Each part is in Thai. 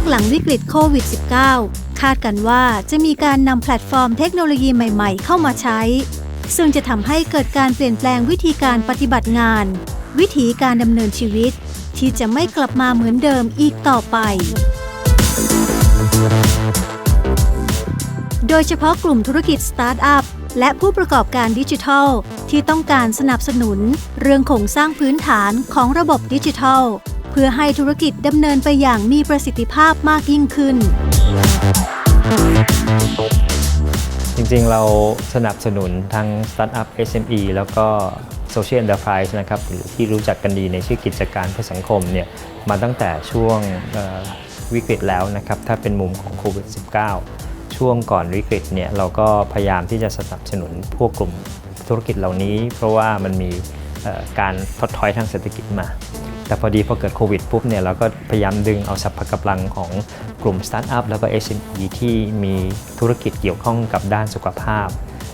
กหลังวิกฤตโควิด -19 คาดกันว่าจะมีการนำแพลตฟอร์มเทคโนโลยีใหม่ๆ เข้ามาใช้ ซึ่งจะทำให้เกิดการเปลี่ยนแปลงวิธีการปฏิบัติงาน วิธีการดำเนินชีวิต ที่จะไม่กลับมาเหมือนเดิมอีกต่อไป โดยเฉพาะกลุ่มธุรกิจสตาร์ทอัพและผู้ประกอบการดิจิทัล ที่ต้องการสนับสนุน เรื่องโครงสร้างพื้นฐานของระบบดิจิทัล เพื่อให้ธุรกิจดำเนินไปอย่างมีประสิทธิภาพมากยิ่งขึ้น จริงๆ เราสนับสนุนทั้ง Startup SME แล้วก็ Social Enterprise นะครับหรือที่รู้จักกันดีในชื่อกิจการเพื่อสังคมเนี่ยมาตั้งแต่ช่วงวิกฤตแล้วนะครับ ถ้าเป็นมุมของโควิด -19 ช่วงก่อนวิกฤตเนี่ยเราก็พยายามที่จะสนับสนุนพวกกลุ่มธุรกิจเหล่านี้ เพราะว่ามันมีการถดถอยทางเศรษฐกิจมา แต่พอดีพอเกิดโควิดปุ๊บเนี่ยเราก็พยายามดึงเอาสัพพกำลังของกลุ่มสตาร์ทอัพแล้วก็ SME ที่มีธุรกิจเกี่ยวข้องกับด้านสุขภาพ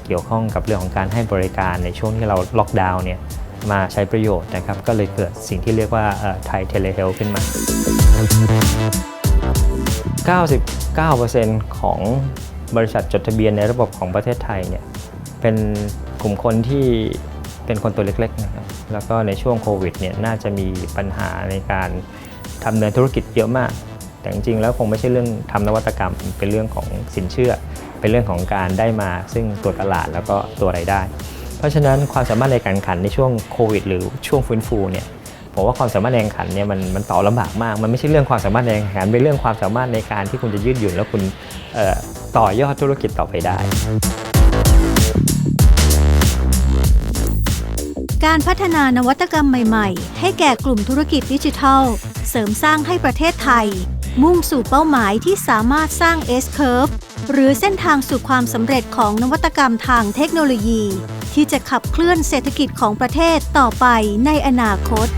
เกี่ยวข้องกับเรื่องของการให้บริการในช่วงที่เราล็อกดาวน์เนี่ยมาใช้ประโยชน์นะครับ ก็เลยเกิดสิ่งที่เรียกว่าไทยเทเลเฮลขึ้นมา 99%ของบริษัทจดทะเบียนในระบบของประเทศไทยเนี่ยเป็นกลุ่มคนที่ เป็นคนตัวเล็กๆนะครับแล้วก็ในช่วงโควิดเนี่ยน่าจะมีปัญหาในการทำเนินธุรกิจเยอะมาก แต่จริงๆแล้วคงไม่ใช่เรื่องทำนวัตกรรม เป็นเรื่องของสินเชื่อ เป็นเรื่องของการได้มา ซึ่งตัวตลาดแล้วก็ตัวรายได้ เพราะฉะนั้นความสามารถในการแข่งขันในช่วงโควิด หรือช่วงฟื้นฟูเนี่ยผมว่าความสามารถในการแข่งขันเนี่ยมันมันต่อลำบากมาก มันไม่ใช่เรื่องความสามารถในการแข่งขันเป็นเรื่องความสามารถในการที่คุณจะยืดหยุ่นแล้วคุณต่อยอดธุรกิจต่อไปได้ การพัฒนานวัตกรรมใหม่ๆ ให้แก่กลุ่มธุรกิจดิจิทัล เสริมสร้างให้ประเทศไทย มุ่งสู่เป้าหมายที่สามารถสร้าง S-curve หรือเส้นทางสู่ความสำเร็จของนวัตกรรมทางเทคโนโลยี ที่จะขับเคลื่อนเศรษฐกิจของประเทศต่อไปในอนาคต